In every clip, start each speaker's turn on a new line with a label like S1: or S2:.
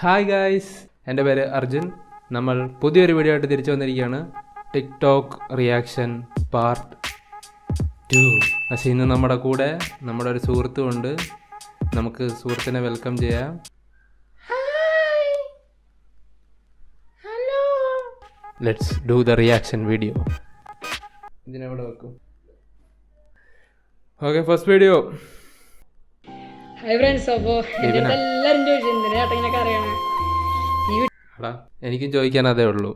S1: Hi guys എന്റെ പേര് അർജുൻ. നമ്മൾ പുതിയൊരു വീഡിയോ ആയിട്ട് തിരിച്ചു വന്നിരിക്കുകയാണ്. ടിക്ടോക്ക് റിയാക്ഷൻ പാർട്ട് ടു പക്ഷേ ഇന്ന് നമ്മുടെ കൂടെ നമ്മുടെ ഒരു സുഹൃത്തുമുണ്ട് നമുക്ക് സുഹൃത്തിനെ വെൽക്കം ചെയ്യാം. Let's do the reaction video ഇതിനെവിടെ വെക്കും? ഓക്കെ ഫസ്റ്റ് വീഡിയോ
S2: ഫ്രണ്ട്സ് അപ്പോ എന്റെ അടുത്ത് എല്ലാരും ചോദിച്ചു എന്തിനാ ചേട്ടൻ ഇങ്ങനെയൊക്കെ അറിയണേ.
S1: എടാ എനിക്കും ചോദിക്കാൻ അതേ ഉള്ളൂ.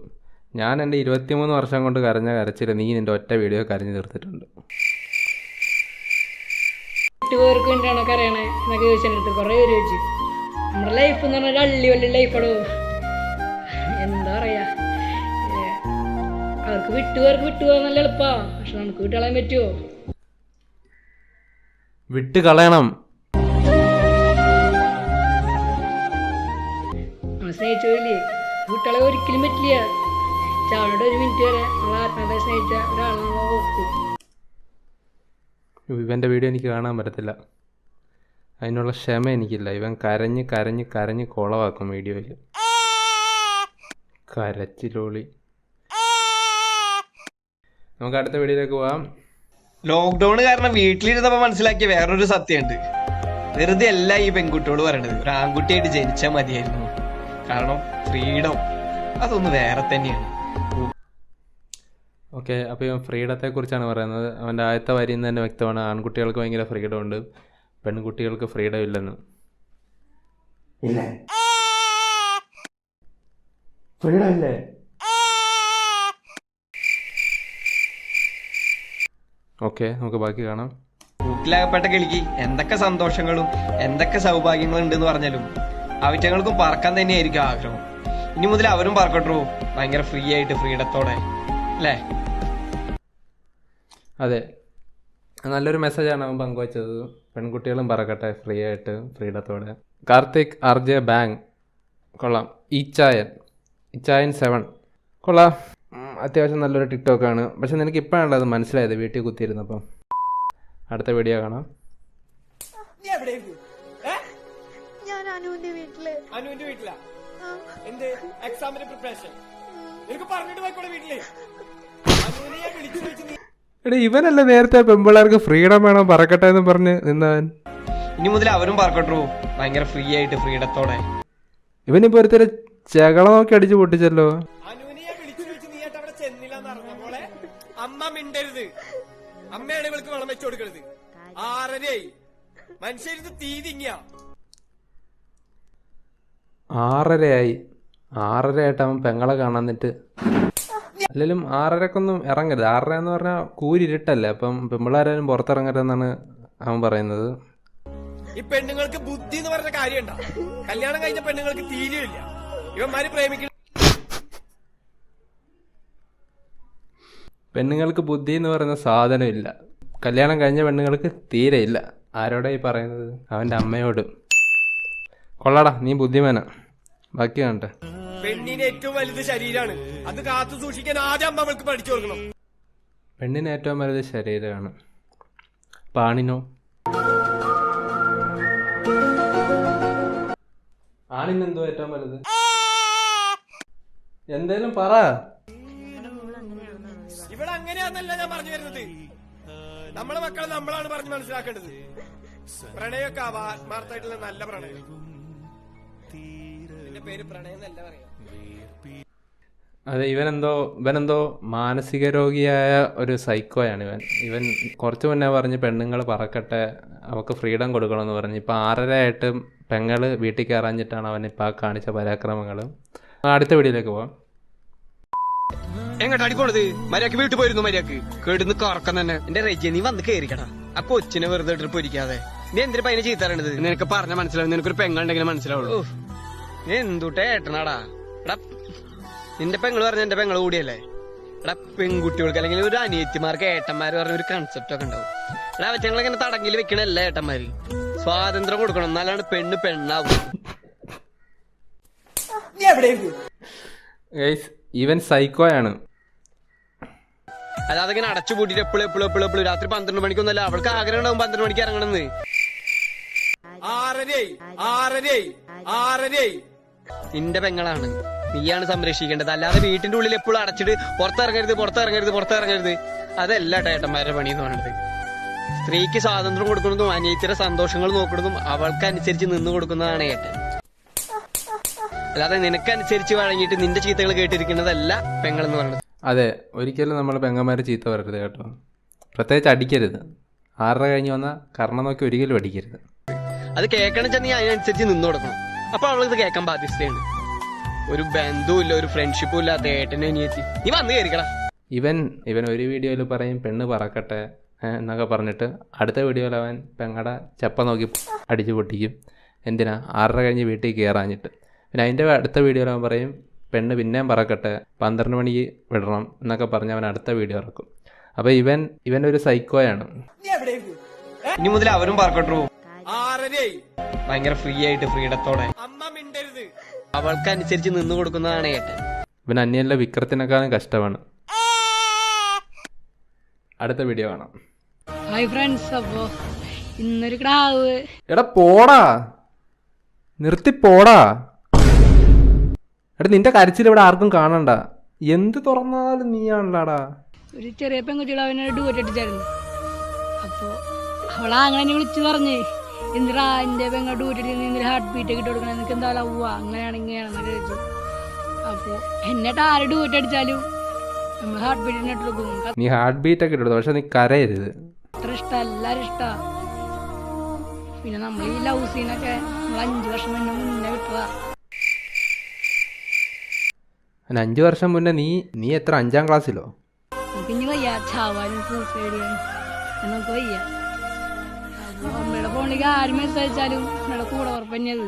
S1: ഞാൻ എന്റെ ഇരുപത്തിമൂന്ന് വർഷം കൊണ്ട് കരഞ്ഞ കരച്ചിൽ നീ നിന്റെ ഒറ്റ വീഡിയോ കരഞ്ഞു തീർത്തിട്ടുണ്ട്.
S2: വേണ്ടിയാണോ എന്നൊക്കെ കുറേ പേര് ചോദിച്ചു. നമ്മുടെ ലൈഫ് എന്ന് പറഞ്ഞാൽ അള്ളി വലിയ ലൈഫാടോ എന്താ പറയാ? അവർക്ക് വിട്ടുപോർക്ക് വിട്ടുപോകാൻ നല്ല എളുപ്പാ. പക്ഷെ നമുക്ക് വിട്ടുകളയാൻ പറ്റുമോ
S1: വിട്ട് കളയണം.
S2: നമ്മൾ സ്നേഹിച്ചില്ലേ വിട്ടുകളെ ഒരിക്കലും പറ്റില്ല. ചാവളുടെ ഒരു മിനിറ്റ് വരെ നമ്മൾ ആത്മാർത്ഥമായി സ്നേഹിച്ച ഒരാളെ നമ്മൾ ഓർക്കും.
S1: ഇവന്റെ വീഡിയോ എനിക്ക് കാണാൻ പറ്റത്തില്ല. അതിനുള്ള ക്ഷമ എനിക്കില്ല. ഇവൻ കരഞ്ഞ് കരഞ്ഞ് കരഞ്ഞ് കുളവാക്കും വീഡിയോയിൽ കരച്ചിലോളി. നമുക്ക് അടുത്ത വീഡിയോയിലേക്ക് പോവാം.
S3: ലോക്ക്ഡൌൺ കാരണം വീട്ടിലിരുന്നപ്പോ മനസ്സിലാക്കിയ വേറൊരു സത്യമുണ്ട്. വെറുതെ അല്ല ഈ പെൺകുട്ടിയോട് പറയണത്. ഒരു ആൺകുട്ടിയായിട്ട് ജനിച്ചാൽ മതിയായിരുന്നു. കാരണം ഫ്രീഡം. അതൊന്ന് വേറെ തന്നെയാണ്.
S1: ഓക്കെ അപ്പോൾ ഇവൻ ഫ്രീഡത്തെക്കുറിച്ചാണ് പറയുന്നത്. അവന്റെ ആദ്യത്തെ വരിയിൽ നിന്ന് തന്നെ വ്യക്തമാണ്. ആൺകുട്ടികൾക്ക് ഭയങ്കര ഫ്രീഡം ഉണ്ട് പെൺകുട്ടികൾക്ക് ഫ്രീഡം ഇല്ലെന്ന്
S4: ഇല്ലേ? ഫ്രീഡം ഇല്ലേ
S1: ഓക്കെ നമുക്ക് ബാക്കി കാണാം.
S3: കൂട്ടിലാകപ്പെട്ട കിളിക്ക് എന്തൊക്കെ സന്തോഷങ്ങളും എന്തൊക്കെ സൗഭാഗ്യങ്ങളും ഉണ്ടെന്ന് പറഞ്ഞാലും അവറ്റങ്ങൾക്കും പറക്കാൻ തന്നെയായിരിക്കും ആഗ്രഹം. ഇനി മുതൽ അവരും പറക്കട്ടു. ഭയങ്കര ഫ്രീ ആയിട്ട് ഫ്രീഡത്തോടെ. അല്ലേ?
S1: അതെ. നല്ലൊരു മെസ്സേജാണ് അവൻ പങ്കുവച്ചത്. പെൺകുട്ടികളും പറക്കട്ടെ ഫ്രീ ആയിട്ട് ഫ്രീഡത്തോടെ. കാർത്തിക് ആർ ജെ ബാങ്. കൊള്ളാം. ഇച്ചായൻ. ഇച്ചായൻ സെവൻ കൊള്ളാം. അത്യാവശ്യം നല്ലൊരു ആണ്. പക്ഷെ നിനക്ക് ഇപ്പോഴാണല്ലോ അത് മനസ്സിലായത് വീട്ടിൽ കുത്തിയിരുന്നപ്പം. അടുത്ത വീഡിയോ കാണാം.
S5: ഞാൻ അനുവിന്റെ വീട്ടിൽ.
S3: അനുവിന്റെ വീട്ടിലാ? എന്ത്? എക്സാമിന്റെ പ്രിപ്പറേഷൻ എനിക്ക് പറഞ്ഞിട്ട് പോയിക്കോളെ വീട്ടിൽ.
S1: എടാ ഇവനല്ല നേരത്തെ പെമ്പിള്ളേർക്ക് ഫ്രീഡം വേണം പറക്കട്ടെ എന്ന് പറഞ്ഞ് നിന്നവൻ.
S3: ഇനി മുതൽ അവരും പറക്കട്ടു. ഭയങ്കര ഫ്രീ ആയിട്ട് ഫ്രീഡത്തോടെ
S1: ഇവനിപ്പോ ഒരുത്തരെ ചകള നോക്കി അടിച്ചു പൊട്ടിച്ചല്ലോ.
S3: അമ്മ മിണ്ടരുത്. അമ്മയാണ് ഇവൾക്ക് വെള്ളം വെച്ചു കൊടുക്കരുത് ആറരയായി. മനുഷ്യരുത് തീ തിങ്ങിയ.
S1: ആറരയായി. ആറരയായിട്ട് അവൻ പെങ്ങളെ കാണാൻ നിന്നിട്ട്. അല്ലെങ്കിലും ആറരക്കൊന്നും ഇറങ്ങരുത്. ആറര എന്ന് പറഞ്ഞാൽ കൂരിരുട്ടല്ലേ. അപ്പം പെമ്പിളാരും പുറത്തിറങ്ങരുതെന്നാണ് അവൻ പറയുന്നത്.
S3: ഈ പെണ്ണുങ്ങൾക്ക് ബുദ്ധി എന്ന് പറഞ്ഞ കാര്യമുണ്ടോ? കല്യാണം കഴിഞ്ഞ പെണ്ണുങ്ങൾക്ക് തീരെയില്ല. ഇവന്മാര് പ്രേമിക്കുന്ന
S1: പെണ്ണുങ്ങൾക്ക് ബുദ്ധി എന്ന് പറയുന്ന സാധനമില്ല കല്യാണം കഴിഞ്ഞ പെണ്ണുങ്ങൾക്ക് തീരെ ഇല്ല. ആരോടാ ഈ പറയുന്നത്? അവന്റെ അമ്മയോട്. കൊള്ളാടാ നീ ബുദ്ധിമാനാ. ബാക്കി കാണട്ടെ.
S3: പെണ്ണിന് ഏറ്റവും വലുത് ശരീരമാണ് അത് കാത്തു സൂക്ഷിക്കാൻ ആദ്യം അമ്മ പഠിച്ചു കൊടുക്കണം.
S1: പെണ്ണിന് ഏറ്റവും വലുത് ശരീരമാണ്. പാണിനോ? ആണിനെന്തോ ഏറ്റവും വലുത്? എന്തേലും പറ.
S3: ഇവിടെ അങ്ങനെയാന്നല്ല ഞാൻ പറഞ്ഞു വരുന്നത്. നമ്മളെ മക്കളെ നമ്മളാണ് പറഞ്ഞ് മനസ്സിലാക്കേണ്ടത്. പ്രണയമൊക്കെ ആവാ ആത്മാർത്ഥമായിട്ടുള്ള നല്ല പ്രണയം.
S1: അതെ ഇവനെന്തോ ഇവനെന്തോ മാനസിക രോഗിയായ ഒരു സൈക്കോയാണ് ഇവൻ. ഇവൻ കുറച്ച് മുന്നേ പറഞ്ഞ് പെണ്ണുങ്ങൾ പറക്കട്ടെ അവക്ക് ഫ്രീഡം കൊടുക്കണമെന്ന് പറഞ്ഞ് ഇപ്പം ആറര പെങ്ങൾ പെങ്ങൾ വീട്ടിൽ കയറാഞ്ഞിട്ടാണ് അവൻ ഇപ്പം ആ കാണിച്ച പരാക്രമങ്ങൾ അടുത്ത വീഡിയോയിലേക്ക് പോവാം.
S3: എങ്ങോട്ട് അടിക്കോണത്? മര്യാദയ്ക്ക് വീട്ടിൽ പോയിരുന്നു മര്യാദയ്ക്ക്. കേടുന്ന് കറക്കം തന്നെ. എന്റെ റെജി നീ വന്ന് കേറിക്കടാ. ആ കൊച്ചിനെ വെറുതെ ഇട്ടിട്ട് പൊരിക്കാതെ. നീ എന്തിനാ പയ്യനെ ചെയ്തറേണ്ടത് നിനക്ക് പറഞ്ഞ മനസ്സിലാവും. നിനക്കൊരു പെങ്ങളുണ്ടെങ്കിലും മനസ്സിലാവുള്ളൂ. എന്തുട്ടെ ഏട്ടനാടാ? എടാ നിന്റെ പെങ്ങൾ പറഞ്ഞ എന്റെ പെങ്ങൾ കൂടിയല്ലേ? എടാ പെൺകുട്ടികൾക്ക് അല്ലെങ്കിൽ ഒരു അനിയത്തിമാർക്ക് ഏട്ടന്മാര് പറഞ്ഞ ഒരു കൺസെപ്റ്റ് ഒക്കെ ഉണ്ടാവും. എടാ അവറ്റങ്ങളെ ഇങ്ങനെ തടങ്കിൽ വെക്കണല്ല ഏട്ടന്മാര്? സ്വാതന്ത്ര്യം കൊടുക്കണം എന്നാലാണ് പെണ്ണ് പെണ്ണാവും.
S1: ഇവൻ സൈക്കോയാണ്
S3: അല്ലാതെ ഇങ്ങനെ അടച്ചു പൂട്ടിട്ട് എപ്പോഴും എപ്പോഴും എപ്പോഴും എപ്പോഴും രാത്രി പന്ത്രണ്ട് മണിക്കൊന്നല്ല അവൾക്ക് ആഗ്രഹം ഉണ്ടാവും പന്ത്രണ്ട് മണിക്ക് ഇറങ്ങണമെന്ന്. ആറരയായി ആറരയായി ആറരയായി. നിന്റെ പെങ്ങളാണ്. നീയാണ് സംരക്ഷിക്കേണ്ടത്. അല്ലാതെ വീട്ടിന്റെ ഉള്ളിൽ എപ്പോഴും അടച്ചിട്ട് പുറത്തിറങ്ങരുത് പുറത്തിറങ്ങരുത് പുറത്തിറങ്ങരുത്. അതല്ല ടേട്ടന്മാരുടെ പണി എന്ന് പറയുന്നത് സ്ത്രീക്ക് സ്വാതന്ത്ര്യം കൊടുക്കുന്നതും അനിയത്തിയുടെ സന്തോഷങ്ങൾ നോക്കുന്നതും അവൾക്കനുസരിച്ച് നിന്ന് കൊടുക്കുന്നതാണ് ഏട്ടൻ. അല്ലാതെ നിനക്കനുസരിച്ച് വഴങ്ങിയിട്ട് നിന്റെ ചീത്തകൾ കേട്ടിരിക്കുന്നതല്ല പെങ്ങൾ എന്ന് പറയുന്നത്
S1: അതെ ഒരിക്കലും നമ്മൾ പെങ്ങന്മാരെ ചീത്ത പറയരുത് കേട്ടോ. പ്രത്യേകിച്ച് അടിക്കരുത്. ആറര കഴിഞ്ഞ് വന്നാൽ കർണം നോക്കി ഒരിക്കലും അടിക്കരുത്.
S3: അത് കേൾക്കണം വെച്ചാൽ നീ അതിനനുസരിച്ച് നിന്നു കൊടുക്കണം. അപ്പൊ അവൾക്ക് കേൾക്കാൻ ബാധ്യസ്ഥയാണ്. ഒരു ബന്ധവും ഇല്ല ഒരു ഫ്രണ്ട്ഷിപ്പും ഇല്ലാത്ത ഏട്ടനെ അനിയത്തി നീ വന്ന് കയറിക്കടാ
S1: ഇവൻ ഇവൻ ഒരു വീഡിയോയിൽ പറയും പെണ്ണ് പറക്കട്ടെ എന്നൊക്കെ പറഞ്ഞിട്ട് അടുത്ത വീഡിയോയിൽ അവൻ പെങ്ങടെ ചെപ്പ നോക്കി അടിച്ചു പൊട്ടിക്കും. എന്തിനാ? ആറര കഴിഞ്ഞ് വീട്ടിൽ കയറാഞ്ഞിട്ട് പിന്നെ അതിന്റെ അടുത്ത വീഡിയോയിൽ അവൻ പറയും പെണ്ണ് പിന്നെയും പറക്കട്ടെ പന്ത്രണ്ട് മണിക്ക് വിടണം എന്നൊക്കെ പറഞ്ഞ് അവൻ അടുത്ത വീഡിയോ ഇറക്കും. അപ്പോൾ ഇവൻ ഇവൻ ഒരു സൈക്കോയാണ്
S3: ഇനി മുതൽ അവരും പറക്കട്ടു ഭയങ്കര ഫ്രീ ആയിട്ട് ഫ്രീഡത്തോടെ അമ്മ മിണ്ടരുത്. അവൾക്ക് അനുസരിച്ച് നിന്ന് കൊടുക്കുന്നതാണ് ഏട്ടൻ
S1: ഇവൻ അന്യല്ല വിക്രത്തിനെക്കാളും കഷ്ടമാണ്. അടുത്ത വീഡിയോ കാണാം.
S2: ഹായ് ഫ്രണ്ട്സ് അപ്പോ ഇന്നൊരു കടാവ്.
S1: എടാ പോടാ. നിർത്തി പോടാ. എടാ നിന്റെ കരച്ചിൽ ഇവിടെ ആർക്കും കാണണ്ട. എന്ത് തുറന്നാലും നീയാണല്ലാടാ.
S2: ഒരു ചെറിയ പെൺകുട്ടികൾ അവനോട് ഡൂറ്റ് അടിച്ചായിരുന്നു അപ്പോൾ അവളാ അങ്ങനെ വിളിച്ചു പറഞ്ഞ്. എന്തിനാ എന്റെ പെങ്ങൾ ഡൂറ്റ് നിന്ന് ഹാർട്ട് ബീറ്റ് ഒക്കെ ഇട്ട് കൊടുക്കണം? നിനക്ക് എന്താ ലവ്വ അങ്ങനെയാണ് ഇങ്ങനെയാണെന്ന് ചോദിച്ചു. അപ്പോൾ എന്നിട്ട് ആരുടെ ഡൂറ്റ് അടിച്ചാലും നമ്മൾ ഹാർട്ട് ബീറ്റ് ഇട്ട് കൊടുക്കും.
S1: നീ ഹാർട്ട് ബീറ്റ് ഒക്കെ ഇട്ടു പക്ഷെ നീ കരയരുത്.
S2: അത്ര ഇഷ്ടം എല്ലാവരും ഇഷ്ടമാണ് പിന്നെ നമ്മൾ ഈ ലവ് സീനൊക്കെ നമ്മൾ അഞ്ച് വർഷം മുന്നേ മുന്നേ വിട്ടതാ.
S1: അതിന് അഞ്ച് വർഷം മുന്നേ നീ നീ എത്ര അഞ്ചാം ക്ലാസ്സിലോ
S2: പിന്നെ വയ്യ. ചാവാനും സൂസൈഡ് ചെയ്യാനും. നമുക്ക് വയ്യ. അമ്മയുടെ ഫോണിലേക്ക് ആര് മെസ്സേജ് അയച്ചാലും അമ്മയുടെ കൂടെ ഉറപ്പ് തന്നെയത്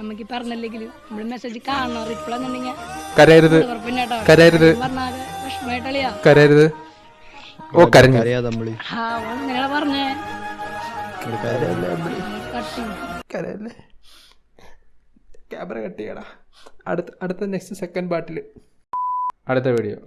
S2: അമ്മയ്ക്ക് പറഞ്ഞില്ലെങ്കിൽ നമ്മൾ മെസ്സേജ് കാണണം റിപ്ലൈ എന്നുണ്ടെങ്കിൽ
S1: കരയരുത്. കരയരുത്. കരയരുത്. ഓ കരഞ്ഞു.
S2: ആ പറഞ്ഞേ. കട്ടി
S1: കരയല്ലേ ക്യാമറ കട്ട് ചെയ്യടാ. അടുത്ത അടുത്ത നെക്സ്റ്റ് സെക്കൻഡ് പാർട്ടിൽ അടുത്ത വീഡിയോ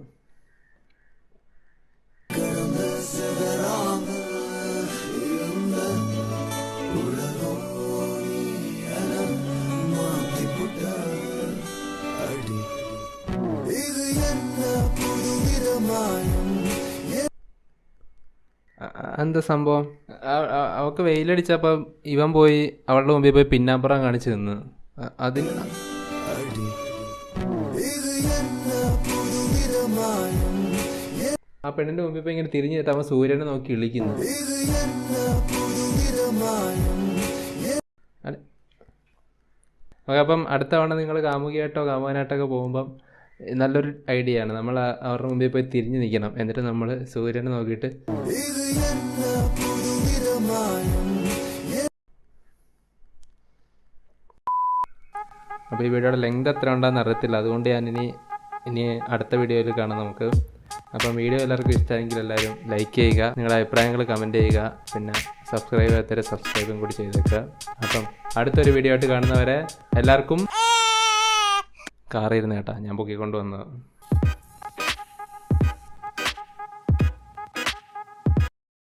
S1: എന്താ സംഭവം? അവക്ക് വെയിലടിച്ചപ്പം ഇവൻ പോയി അവളുടെ മുമ്പിൽ പോയി പിന്നാമ്പറം കാണിച്ചു നിന്ന്. അതിന് ആ പെണ്ണിന്റെ മുമ്പിൽ പോയി ഇങ്ങനെ തിരിഞ്ഞു അവൻ സൂര്യനെ നോക്കി ഇളിക്കുന്നു അപ്പം അടുത്ത തവണ നിങ്ങൾ കാമുകിയായിട്ടോ കാമുകനായിട്ടൊക്കെ പോകുമ്പം നല്ലൊരു ഐഡിയ ആണ്. നമ്മൾ അവരുടെ മുമ്പിൽ പോയി തിരിഞ്ഞു നിൽക്കണം. എന്നിട്ട് നമ്മൾ സൂര്യനെ നോക്കിയിട്ട് അപ്പോൾ ഈ വീഡിയോയുടെ ലെങ്ത് എത്ര ഉണ്ടെന്ന് അറിയത്തില്ല. അതുകൊണ്ട് ഞാൻ ഇനി ഇനി അടുത്ത വീഡിയോയിൽ കാണാം നമുക്ക്. അപ്പം വീഡിയോ എല്ലാവർക്കും ഇഷ്ടമായെങ്കിൽ എല്ലാവരും ലൈക്ക് ചെയ്യുക. നിങ്ങളുടെ അഭിപ്രായങ്ങൾ കമന്റ് ചെയ്യുക. പിന്നെ സബ്സ്ക്രൈബ് ചെയ്യാത്തവരെ സബ്സ്ക്രൈബും കൂടി ചെയ്തേക്കുക. അപ്പം അടുത്തൊരു വീഡിയോ ആയിട്ട് കാണുന്നവരെ എല്ലാവർക്കും കാറിരുന്ന് കേട്ടാ. ഞാൻ പൊക്കിക്കൊണ്ട് വന്നത്